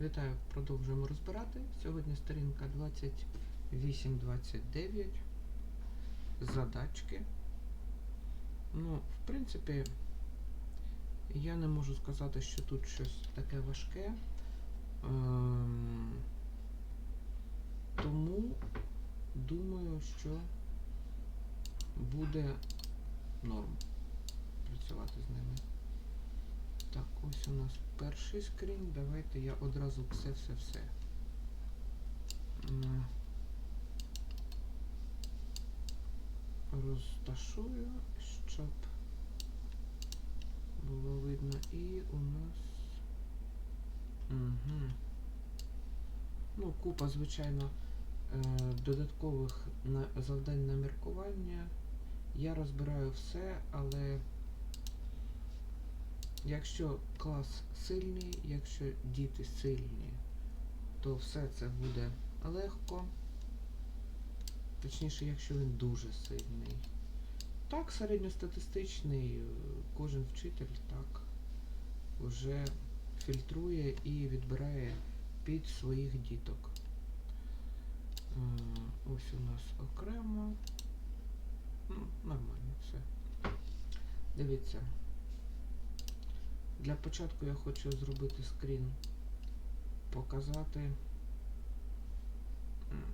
Вітаю, продовжуємо розбирати. Сьогодні сторінка 28-29. Задачки. Ну, в принципі, я не можу сказати, що тут щось таке важке. Ем, тому думаю, що буде норм працювати з ними. Так, ось у нас перший скрін. Давайте я одразу все-все-все. Розташую, щоб було видно. І у нас. Угу. Ну, купа, звичайно, е, додаткових завдань на міркування. Я розбираю все, але якщо клас сильний, якщо діти сильні, то все це буде легко. Точніше, якщо він дуже сильний. Так, середньостатистичний, е, кожен вчитель так вже фільтрує і відбирає під своїх діток. Е, Ось у нас окремо. Ну, нормально все. Дивіться. Для початку я хочу зробити скрін, показати,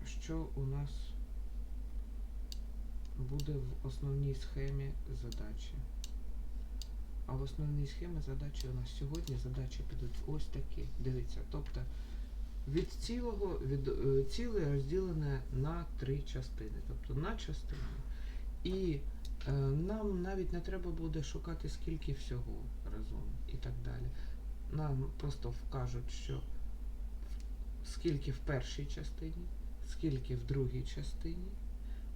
що у нас буде в основній схемі задачі. А в основній схемі задачі у нас сьогодні задачі підуть ось такі. Дивіться, тобто від цілого від е, ціле розділене на три частини, тобто на частини. І е, нам навіть не треба буде шукати скільки всього разом і так далі. Нам просто вкажуть, що скільки в першій частині, скільки в другій частині,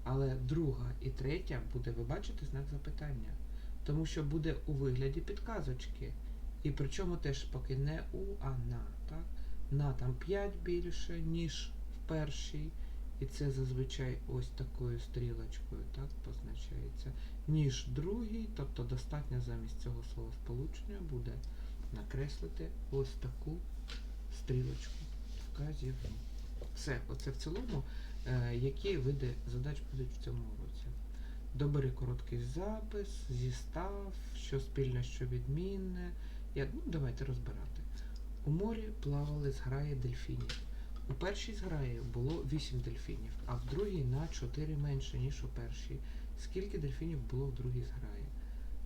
але друга і третя буде, ви бачите, знак запитання. Тому що буде у вигляді підказочки. І причому теж поки не у, а на. Так? На там 5 більше, ніж в першій. І це зазвичай ось такою стрілочкою так, позначається. Ніж другий, тобто достатньо замість цього слова сполучення буде накреслити ось таку стрілочку вказівну. Все, оце в цілому, е, які види задач будуть в цьому уроці. Добери короткий запис, зістав, що спільне, що відмінне. Я, ну, давайте розбирати. У морі плавали зграї дельфінів. У першій зграї було 8 дельфінів, а в другій на 4 менше, ніж у першій. Скільки дельфінів було в другій зграї?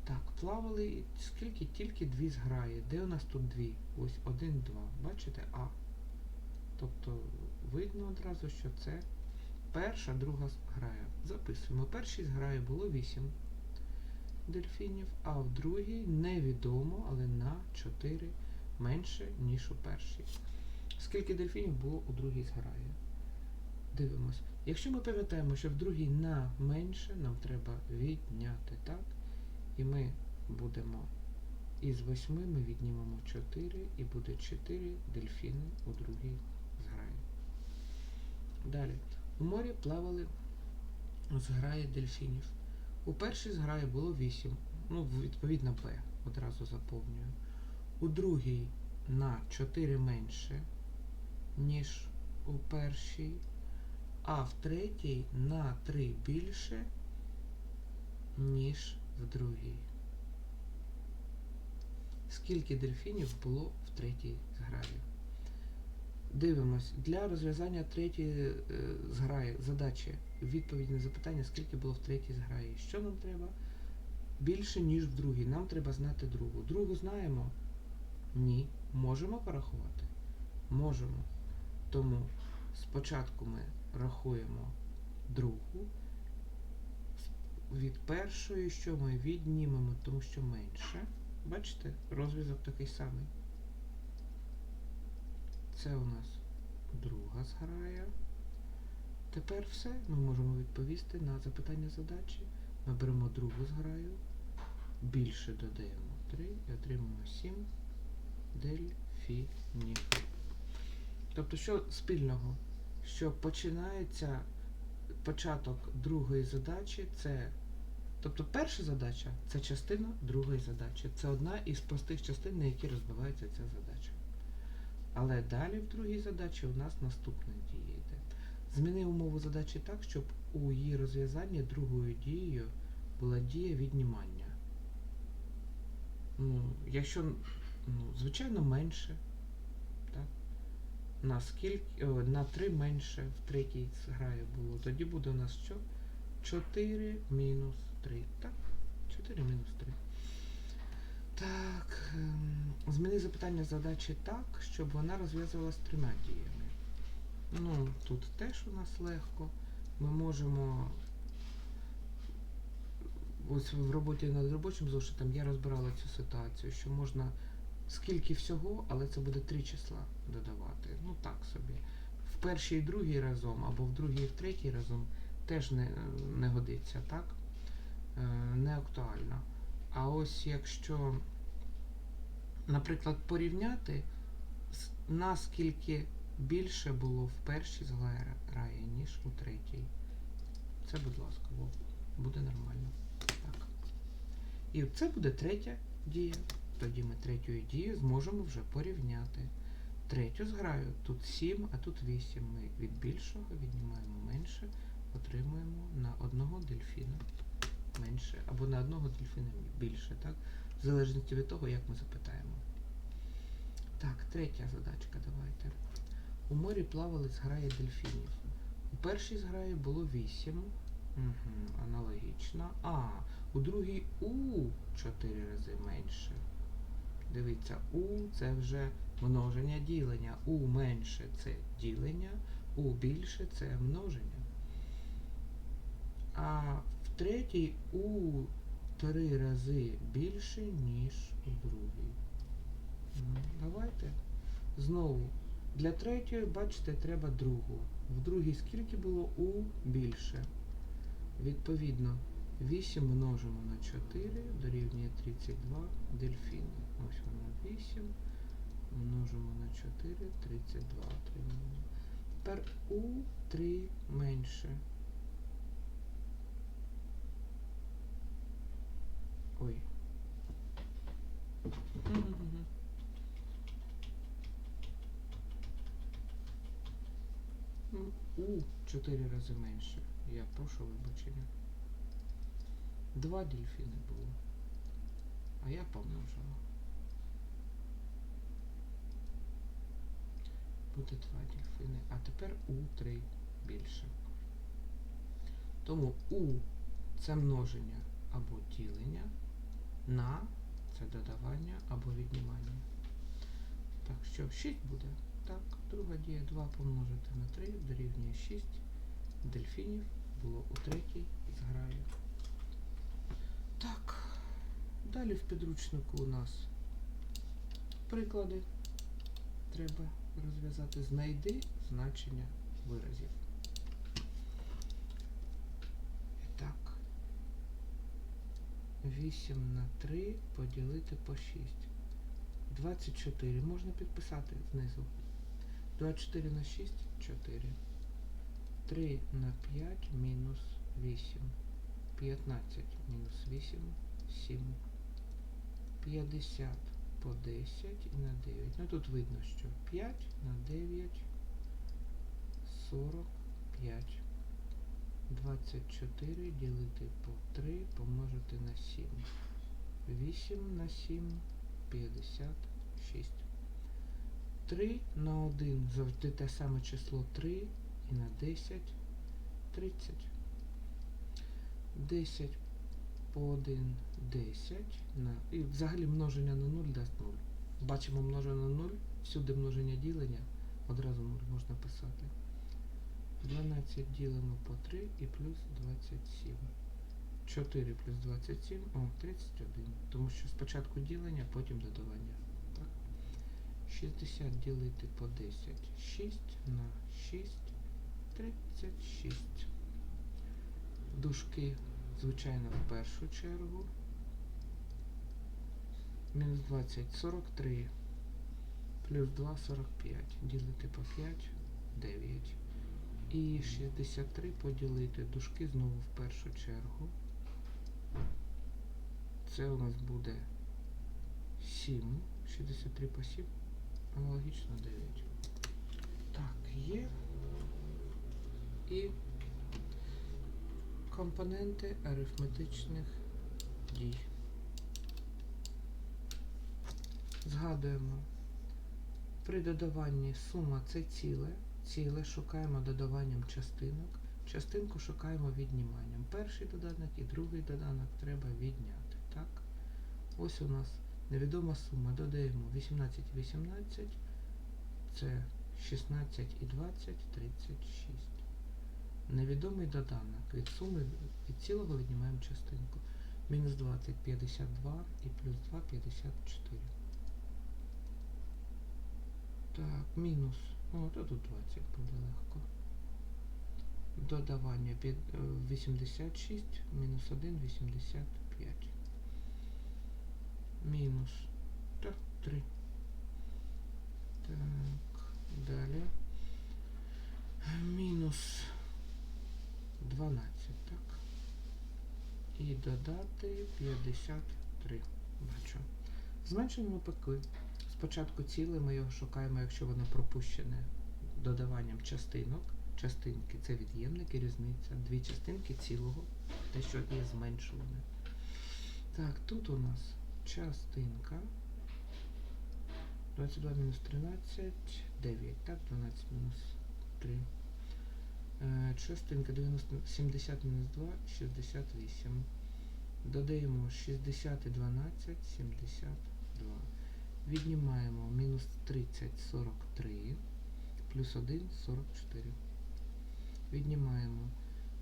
Так, плавали скільки тільки дві зграї. Де у нас тут дві? Ось один, два. Бачите? А. Тобто видно одразу, що це перша, друга зграя. Записуємо. У першій зграї було 8 дельфінів, а в другій невідомо, але на 4 менше, ніж у першій. Скільки дельфінів було у другій зграї? Дивимось. Якщо ми пам'ятаємо, що в другій на менше, нам треба відняти, так? І ми будемо із 8 ми віднімемо 4 і буде 4 дельфіни у другій зграї. Далі. У морі плавали зграї дельфінів. У першій зграї було 8. Ну, відповідно, Б. Одразу заповнюю. У другій на 4 менше, ніж у першій, а в третій на 3 більше, ніж в другій. Скільки дельфінів було в третій зграї? Дивимось. Для розв'язання третьої е, зграї задачі відповідь на запитання, скільки було в третій зграї. Що нам треба? Більше, ніж в другій. Нам треба знати другу. Другу знаємо? Ні. Можемо порахувати? Можемо. Тому спочатку ми рахуємо другу. Від першої, що ми віднімемо, тому що менше. Бачите, розв'язок такий самий. Це у нас друга зграя. Тепер все. Ми можемо відповісти на запитання задачі. Ми беремо другу зграю, більше додаємо 3 і отримуємо 7 дельфінів. Тобто, що спільного? Що починається початок другої задачі, це. Тобто перша задача це частина другої задачі. Це одна із простих частин, на які розбивається ця задача. Але далі в другій задачі у нас наступна дія йде. Зміни умову задачі так, щоб у її розв'язанні другою дією була дія віднімання. Ну, якщо, ну, звичайно, менше. Так? На скільки, о, на 3 менше в третій грає було. Тоді буде у нас що? 4 мінус 3. Так? 4 мінус 3. Так. ем, Зміни запитання задачі так, щоб вона розв'язувалась трьома діями. Ну, тут теж у нас легко. Ми можемо. Ось в роботі над робочим зошитом я розбирала цю ситуацію, що можна скільки всього, але це буде три числа додавати. Ну так собі. В перший і другий разом, або в другий і в третій разом теж не, не годиться, так? Е, не актуально. А ось якщо, наприклад, порівняти, наскільки більше було в першій зграї, ніж у третій. Це, будь ласка, буде нормально. Так. І це буде третя дія. Тоді ми третьою дією зможемо вже порівняти. Третю зграю тут 7, а тут 8. Ми від більшого віднімаємо менше, отримуємо на одного дельфіна менше, або на одного дельфіна більше, так? В залежності від того, як ми запитаємо. Так, третя задачка, давайте. У морі плавали зграї дельфінів. У першій зграї було 8. Угу, аналогічно. А, у другій У 4 рази менше. Дивіться, У це вже множення ділення. У менше це ділення, У більше це множення. А в третій У три рази більше, ніж у другій. Давайте. Знову. Для третьої, бачите, треба другу. В другій скільки було У більше. Відповідно, 8 множимо на 4 дорівнює 32 дельфіни. Ось воно 8. Множимо на 4, 32 отримуємо. Тепер У 3 менше. Ой. У 4 рази менше. Я прошу вибачення. Два дельфіни було. А я помножила. Буде два дельфіни. А тепер У 3 більше. Тому У це множення або ділення. На це додавання або віднімання. Так, що 6 буде? Так, друга дія 2 помножити на 3 дорівнює 6 дельфінів було у третій зграї. Так, далі в підручнику у нас приклади. Треба розв'язати. Знайди значення виразів. І так. 8 на 3 поділити по 6. 24 можна підписати знизу. 24 на 6 4. 3 на 5 мінус 8. 15 мінус 8 7. 50 по 10 і на 9. Ну тут видно, що 5 на 9 45. 24 ділити по 3 помножити на 7. 8 на 7 56. 3 на 1 завжди те саме число 3 і на 10 30. 10 по 1 10 на і взагалі множення на 0 дасть 0. Бачимо множення на 0, всюди множення ділення, одразу 0 можна писати. 12 ділимо по 3 і плюс 27. 4 плюс 27, о, 31. Тому що спочатку ділення, потім додавання. Так. 60 ділити по 10. 6 на 6. 36. Дужки, звичайно, в першу чергу. Мінус 20, 43. Плюс 2, 45. Ділити по 5, 9. І 63 поділити дужки знову в першу чергу. Це у нас буде 7. 63 по 7. Аналогічно 9. Так, є. І компоненти арифметичних дій. Згадуємо. При додаванні сума це ціле. Ціле шукаємо додаванням частинок. Частинку шукаємо відніманням. Перший доданок і другий доданок треба відняти. Так? Ось у нас невідома сума. Додаємо 18 і 18. Це 16 і 20, 36. Невідомий доданок. Від суми від цілого віднімаємо частинку. Мінус 20 52 і плюс 2 54. Так, мінус. О, то тут 20 буде легко. Додавання під е, 86, мінус 1, 85. Мінус. Так, 3. Так, далі. Мінус 12, так. І додати 53. Бачу. Зменшуємо пеки. Спочатку ціле ми його шукаємо, якщо воно пропущене додаванням частинок. Частинки це від'ємники, різниця. Дві частинки цілого, те, що є зменшуване. Так, тут у нас частинка. 22 мінус 13, 9, так, 12 мінус 3. Е, 90, 70 мінус 2, 68. Додаємо 60 і 12, 72. Віднімаємо мінус 30, 43, плюс 1, 44. Віднімаємо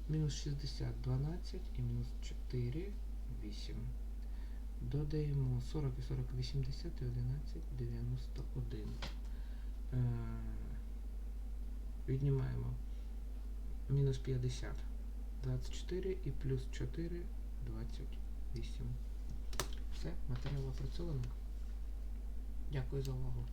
мінус 60, 12 і мінус 4, 8. Додаємо 40 і 40, 80 і 11, 91. Е, віднімаємо мінус 50, 24 і плюс 4, 28. Все, матеріал опрацьовано. Дякую за увагу.